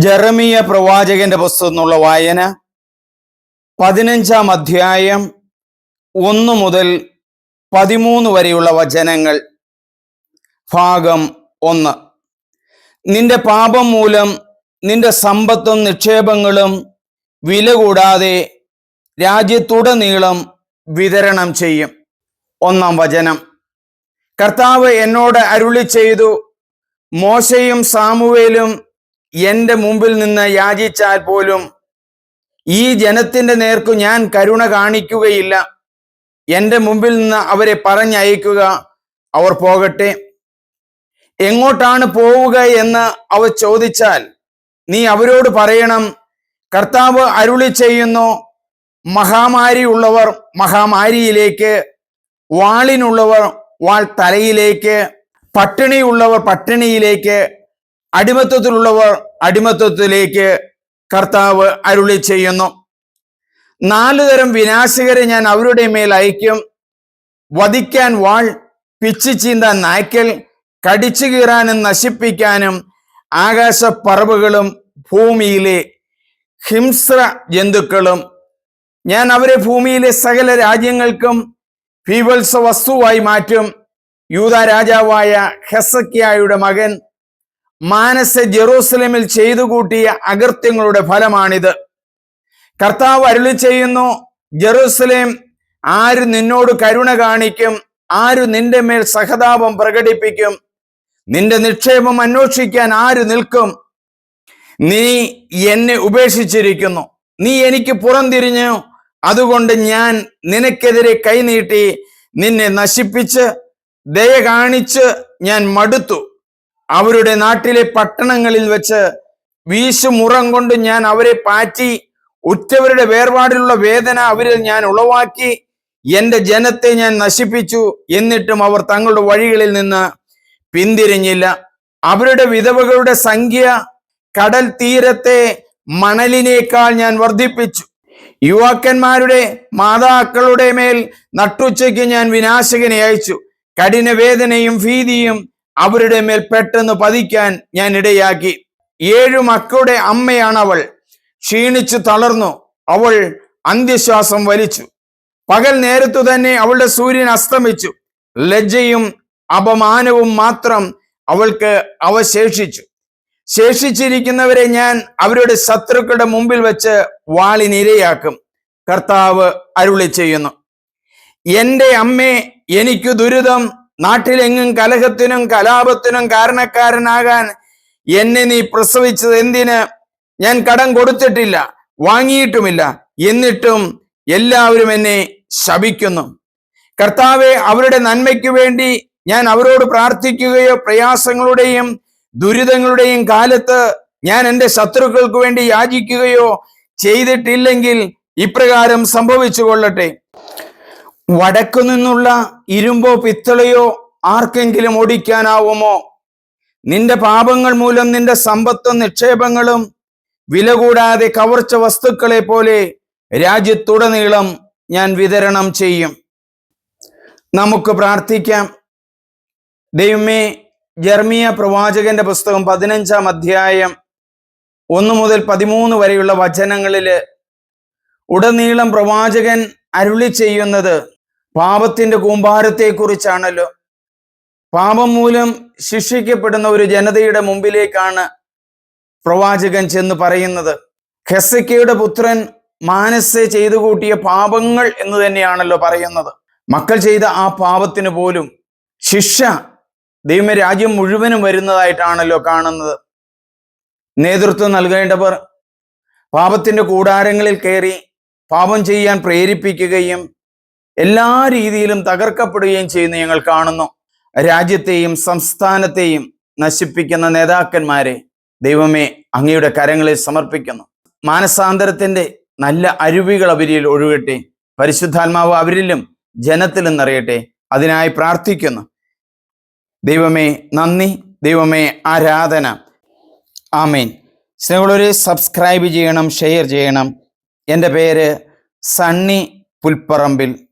ജെറമിയ പ്രവാചകന്റെ പുസ്തകം എന്നുള്ള വായന പതിനഞ്ചാം അധ്യായം ഒന്ന് മുതൽ പതിമൂന്ന് വരെയുള്ള വചനങ്ങൾ ഭാഗം ഒന്ന്. നിന്റെ പാപം മൂലം നിന്റെ സമ്പത്തും നിക്ഷേപങ്ങളും വില കൂടാതെ രാജ്യത്തുടനീളം വിതരണം ചെയ്യും. ഒന്നാം വചനം. കർത്താവ് എന്നോട് അരുളി ചെയ്തു മോശയും സാമുവേലും എന്റെ മുമ്പിൽ നിന്ന് യാചിച്ചാൽ പോലും ഈ ജനത്തിന്റെ നേർക്കു ഞാൻ കരുണ കാണിക്കുകയില്ല. എന്റെ മുമ്പിൽ നിന്ന് അവരെ പറഞ്ഞയക്കുക അവർ പോകട്ടെ. എങ്ങോട്ടാണ് പോവുക എന്ന് അവർ ചോദിച്ചാൽ നീ അവരോട് പറയണം കർത്താവ് അരുളി ചെയ്യുന്നു മഹാമാരി ഉള്ളവർ മഹാമാരിയിലേക്ക് വാളിനുള്ളവർ വാൾ തലയിലേക്ക് പട്ടിണിയുള്ളവർ പട്ടിണിയിലേക്ക് അടിമത്വത്തിലുള്ളവർ അടിമത്വത്തിലേക്ക് കർത്താവ് അരുളി ചെയ്യുന്നു. നാലു തരം വിനാശകരെ ഞാൻ അവരുടെ മേൽ അയക്കും. വധിക്കാൻ വാൾ പിച്ചു ചീന്താൻ നായ്ക്കൽ കടിച്ചു കീറാനും നശിപ്പിക്കാനും ആകാശപ്പറവുകളും ഭൂമിയിലെ ഹിംസ്ര ജന്തുക്കളും. ഞാൻ അവരെ ഭൂമിയിലെ സകല രാജ്യങ്ങൾക്കും ഭീവത്സ വസ്തുവായി മാറ്റും. യൂത രാജാവായ ഹെസക്കിയായുടെ മകൻ മാനസ ജെറൂസലേമിൽ ചെയ്തു കൂട്ടിയ അകൃത്യങ്ങളുടെ ഫലമാണിത്. കർത്താവ് അരുളി ചെയ്യുന്നു ജെറൂസലേം ആര് നിന്നോട് കരുണ കാണിക്കും ആര് നിന്റെ മേൽ സഹതാപം പ്രകടിപ്പിക്കും നിന്റെ നിക്ഷേപം അന്വേഷിക്കാൻ ആര് നിൽക്കും? നീ എന്നെ ഉപേക്ഷിച്ചിരിക്കുന്നു. നീ എനിക്ക് പുറംതിരിഞ്ഞു. അതുകൊണ്ട് ഞാൻ നിനക്കെതിരെ കൈനീട്ടി നിന്നെ നശിപ്പിച്ച് ദയ കാണിച്ച് ഞാൻ മടുത്തു. അവരുടെ നാട്ടിലെ പട്ടണങ്ങളിൽ വെച്ച് വീശുമുറം കൊണ്ട് ഞാൻ അവരെ പാറ്റി ഉറ്റവരുടെ വേർപാടിലുള്ള വേദന അവരിൽ ഞാൻ ഉളവാക്കി എന്റെ ജനത്തെ ഞാൻ നശിപ്പിച്ചു എന്നിട്ടും അവർ തങ്ങളുടെ വഴികളിൽ നിന്ന് പിന്തിരിഞ്ഞില്ല. അവരുടെ വിധവകളുടെ സംഖ്യ കടൽ തീരത്തെ മണലിനേക്കാൾ ഞാൻ വർദ്ധിപ്പിച്ചു. യുവാക്കന്മാരുടെ മാതാക്കളുടെ മേൽ നട്ടുച്ചയ്ക്ക് ഞാൻ വിനാശകനെ അയച്ചു. കഠിന വേദനയും ഭീതിയും അവരുടെ മേൽ പെട്ടെന്ന് പതിക്കാൻ ഞാൻ ഇടയാക്കി. ഏഴു മക്കളുടെ അമ്മയാണ് അവൾ ക്ഷീണിച്ചു തളർന്നു. അവൾ അന്ത്യശ്വാസം വലിച്ചു. പകൽ നേരത്തു തന്നെ അവളുടെ സൂര്യൻ അസ്തമിച്ചു. ലജ്ജയും അപമാനവും മാത്രം അവൾക്ക് അവശേഷിച്ചു. ശേഷിച്ചിരിക്കുന്നവരെ ഞാൻ അവരുടെ ശത്രുക്കളുടെ മുമ്പിൽ വെച്ച് വാളിനിരയാക്കും കർത്താവ് അരുളി ചെയ്യുന്നു എന്റെ അമ്മേ എനിക്ക് ദുരിതം നാട്ടിലെങ്ങും കലഹത്തിനും കലാപത്തിനും കാരണക്കാരനാകാൻ എന്നെ നീ പ്രസവിച്ചത് എന്തിന്? ഞാൻ കടം കൊടുത്തിട്ടില്ല വാങ്ങിയിട്ടുമില്ല. എന്നിട്ടും എല്ലാവരും എന്നെ ശപിക്കുന്നു. കർത്താവെ അവരുടെ നന്മയ്ക്ക് വേണ്ടി ഞാൻ അവരോട് പ്രാർത്ഥിക്കുകയോ പ്രയാസങ്ങളുടെയും ദുരിതങ്ങളുടെയും കാലത്ത് ഞാൻ എന്റെ ശത്രുക്കൾക്ക് വേണ്ടി യാചിക്കുകയോ ചെയ്തിട്ടില്ലെങ്കിൽ ഇപ്രകാരം സംഭവിച്ചു കൊള്ളട്ടെ വടക്കു നിന്നുള്ള ഇരുമ്പോ പിത്തളയോ ആർക്കെങ്കിലും ഓടിക്കാനാവുമോ? നിന്റെ പാപങ്ങൾ മൂലം നിന്റെ സമ്പത്തും നിക്ഷേപങ്ങളും വില കൂടാതെ കവർച്ച വസ്തുക്കളെ പോലെ രാജ്യത്തുടനീളം ഞാൻ വിതരണം ചെയ്യും. നമുക്ക് പ്രാർത്ഥിക്കാം. ദൈവമേ ജർമിയ പ്രവാചകന്റെ പുസ്തകം പതിനഞ്ചാം അധ്യായം ഒന്ന് മുതൽ പതിമൂന്ന് വരെയുള്ള വചനങ്ങളിൽ ഉടനീളം പ്രവാചകൻ അരുളി ചെയ്യുന്നത് പാപത്തിന്റെ കൂമ്പാരത്തെക്കുറിച്ചാണല്ലോ. പാപം മൂലം ശിക്ഷിക്കപ്പെടുന്ന ഒരു ജനതയുടെ മുമ്പിലേക്കാണ് പ്രവാചകൻ ചെന്ന് പറയുന്നത്. ഖെസക്കയുടെ പുത്രൻ മാനസെ ചെയ്തു കൂട്ടിയ പാപങ്ങൾ എന്ന് തന്നെയാണല്ലോ പറയുന്നത്. മക്കൾ ചെയ്ത ആ പാപത്തിന് പോലും ശിക്ഷ ദൈവരാജ്യം മുഴുവനും വരുന്നതായിട്ടാണല്ലോ കാണുന്നത്. നേതൃത്വം നൽകേണ്ടവർ പാപത്തിന്റെ കൂടാരങ്ങളിൽ കയറി പാപം ചെയ്യാൻ പ്രേരിപ്പിക്കുകയും എല്ലാ രീതിയിലും തകർക്കപ്പെടുകയും ചെയ്യുന്ന ഞങ്ങൾ കാണുന്നു. രാജ്യത്തെയും സംസ്ഥാനത്തെയും നശിപ്പിക്കുന്ന നേതാക്കന്മാരെ ദൈവമേ അങ്ങയുടെ കരങ്ങളിൽ സമർപ്പിക്കുന്നു. മാനസാന്തരത്തിന്റെ നല്ല അരുവികൾ അവരിൽ ഒഴുകട്ടെ. പരിശുദ്ധാത്മാവ് അവരിലും ജനത്തിലും നിറയട്ടെ. അതിനായി പ്രാർത്ഥിക്കുന്നു. ദൈവമേ നന്ദി. ദൈവമേ ആരാധന. ആമേൻ. സ്നേഹമുള്ളവരെ സബ്സ്ക്രൈബ് ചെയ്യണം ഷെയർ ചെയ്യണം. എന്റെ പേര് സണ്ണി പുൽപ്പറമ്പിൽ.